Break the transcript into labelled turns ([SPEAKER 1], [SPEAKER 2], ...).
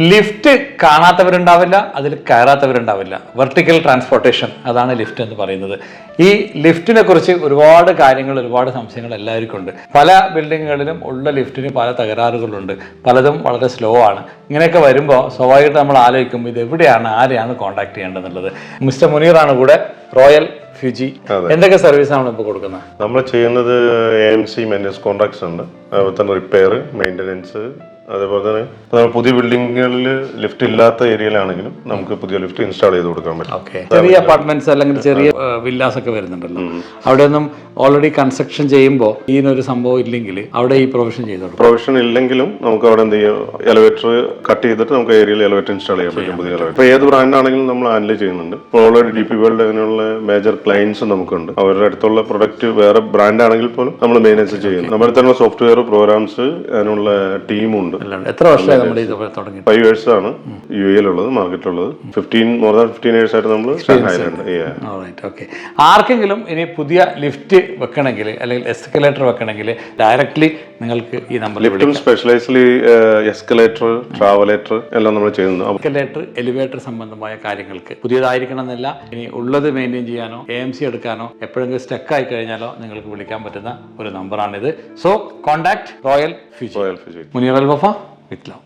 [SPEAKER 1] Lift കാണാത്തവരുണ്ടാവില്ല അതിൽ കയറാത്തവരുണ്ടാവില്ല. വെർട്ടിക്കൽ ട്രാൻസ്പോർട്ടേഷൻ അതാണ് ലിഫ്റ്റ് എന്ന് പറയുന്നത്. ഈ ലിഫ്റ്റിനെ കുറിച്ച് ഒരുപാട് കാര്യങ്ങൾ ഒരുപാട് സംശയങ്ങൾ എല്ലാവർക്കും ഉണ്ട്. പല ബിൽഡിങ്ങുകളിലും ഉള്ള ലിഫ്റ്റിന് പല തകരാറുകളുണ്ട്. പലതും വളരെ സ്ലോ ആണ്. ഇങ്ങനെയൊക്കെ വരുമ്പോൾ സ്വാഭാവികമായിട്ട് നമ്മൾ ആലോചിക്കും ഇത് എവിടെയാണ് ആരെയാണ് കോൺടാക്ട് ചെയ്യേണ്ടതെന്നുള്ളത്. മിസ്റ്റർ മുനീറാണ് കൂടെ റോയൽ ഫ്യൂജി എന്തൊക്കെ സർവീസാണ് ഇപ്പോൾ കൊടുക്കുന്നത്?
[SPEAKER 2] നമ്മൾ ചെയ്യുന്നത് എ എം സി കോൺട്രാക്ട്സ് ഉണ്ട്. അതുപോലെ തന്നെ റിപ്പയർ മെയിന്റനൻസ് അതേപോലെ തന്നെ നമ്മൾ പുതിയ ബിൽഡിങ്ങുകളിൽ ലിഫ്റ്റ് ഇല്ലാത്ത ഏരിയയിലാണെങ്കിലും നമുക്ക് പുതിയ ലിഫ്റ്റ് ഇൻസ്റ്റാൾ ചെയ്ത് കൊടുക്കാൻ പറ്റും.
[SPEAKER 1] ചെറിയ അപ്പാർട്ട്മെന്റ്സ് അല്ലെങ്കിൽ ചെറിയ വില്ലാസ് ഒക്കെ വരുന്നുണ്ടല്ലോ. അവിടെ ഒന്നും ഓൾറെഡി കൺസ്ട്രക്ഷൻ ചെയ്യുമ്പോൾ ഈ ഒരു സംഭവം ഇല്ലെങ്കിൽ അവിടെ ഈ പ്രൊവിഷൻ ചെയ്തു
[SPEAKER 2] പ്രൊവിഷൻ ഇല്ലെങ്കിലും നമുക്ക് അവിടെ എന്ത് ചെയ്യും? എലവേറ്റർ കട്ട് ചെയ്തിട്ട് നമുക്ക് ഏരിയയിൽ എലവേറ്റർ ഇൻസ്റ്റാൾ ചെയ്യാൻ പറ്റും പുതിയ എലവേറ്റർ ഇപ്പോൾ ഏത് ബ്രാൻഡാണെങ്കിലും നമ്മൾ ഹാൻഡിൽ ചെയ്യുന്നുണ്ട്. ഇപ്പോൾ ഓൾറെഡി ഡി പി വേൾഡ് അങ്ങനെയുള്ള മേജർ ക്ലയൻസ് നമുക്കുണ്ട്. അവരുടെ അടുത്തുള്ള പ്രൊഡക്റ്റ് വേറെ ബ്രാൻഡ് ആണെങ്കിൽ പോലും നമ്മൾ മെയിനൻസ് ചെയ്യുന്നു. നമ്മുടെ തന്നെ സോഫ്റ്റ്വെയർ പ്രോഗ്രാംസ് അതിനുള്ള ടീമുണ്ട്.
[SPEAKER 1] എത്ര വർഷമായി നമ്മൾ ഇത് തുടങ്ങി
[SPEAKER 2] ഫൈവ് ഇയേഴ്സ് ആണ് യു എയിലുള്ളത് മാർക്കറ്റിലുള്ളത് fifteen more than fifteen years ആയിട്ട് നമ്മൾ
[SPEAKER 1] ഓക്കെ ആർക്കെങ്കിലും ഇനി പുതിയ ലിഫ്റ്റ് വെക്കണമെങ്കിൽ അല്ലെങ്കിൽ എസ്കലേറ്റർ വെക്കണമെങ്കിൽ ഡയറക്ട്ലി നിങ്ങൾക്ക് ഈ നമ്പർ
[SPEAKER 2] ലിഫ്റ്റും സ്പെഷ്യലൈസ്ലി എസ്കലേറ്റർ ട്രാവലേറ്റർ എല്ലാം നമ്മൾ ചെയ്യുന്നു
[SPEAKER 1] എസ്കലേറ്റർ എലിവേറ്റർ സംബന്ധമായ കാര്യങ്ങൾക്ക് പുതിയതായിരിക്കണം എന്നല്ല ഇനി ഉള്ളത് മെയിന്റെയിൻ ചെയ്യാനോ എ എം സി എടുക്കാനോ എപ്പോഴെങ്കിലും സ്റ്റക്ക് ആയി കഴിഞ്ഞാലോ നിങ്ങൾക്ക് വിളിക്കാൻ പറ്റുന്ന ഒരു നമ്പറാണിത് so contact royal future
[SPEAKER 2] royal Fiji
[SPEAKER 1] Muneer Al Wafa with love.